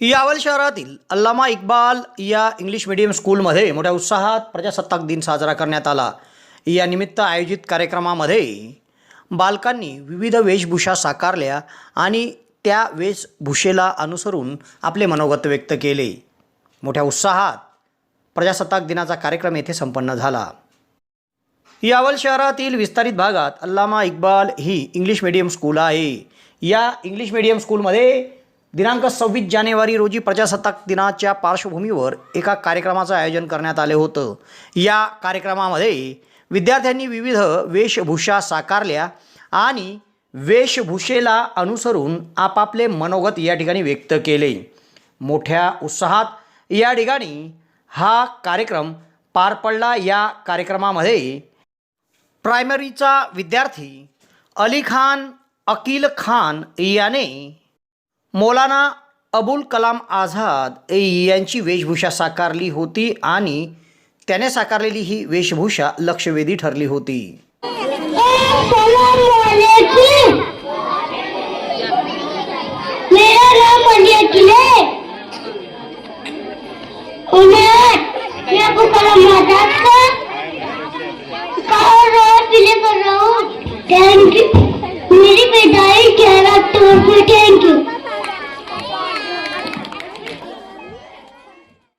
यावल शहरातील अल्लामा इक्बाल या English medium स्कूलमध्ये मोठ्या उत्साहात प्रजासत्ताक दिन साजरा करण्यात आला. या निमित्त आयोजित कार्यक्रमामध्ये बालकांनी विविध वेशभूषा साकारल्या आणि त्या वेशभूषेला अनुसरून आपले मनोगत व्यक्त केले. मोठ्या उत्साहात प्रजासत्ताक दिनाचा कार्यक्रम येथे संपन्न झाला. यावल शहरातील विस्तारित भागात अल्लामा इक्बाल ही इंग्लिश मीडियम स्कूल आहे. या इंग्लिश मीडियम स्कूलमध्ये दिनांक सव्वीस जानेवारी रोजी प्रजासत्ताक दिनाच्या पार्श्वभूमीवर एका कार्यक्रमाचं आयोजन करण्यात आले होतं. या कार्यक्रमामध्ये विद्यार्थ्यांनी विविध वेशभूषा साकारल्या आणि वेशभूषेला अनुसरून आपापले मनोगत या ठिकाणी व्यक्त केले. मोठ्या उत्साहात या ठिकाणी हा कार्यक्रम पार पडला. या कार्यक्रमामध्ये प्रायमरीचा विद्यार्थी अली खान अकील खान याने मौलाना अबुल कलाम आझाद यांची वेशभूषा साकारली होती आणि त्याने साकारलेली ही वेशभूषा लक्षवेधी ठरली होती.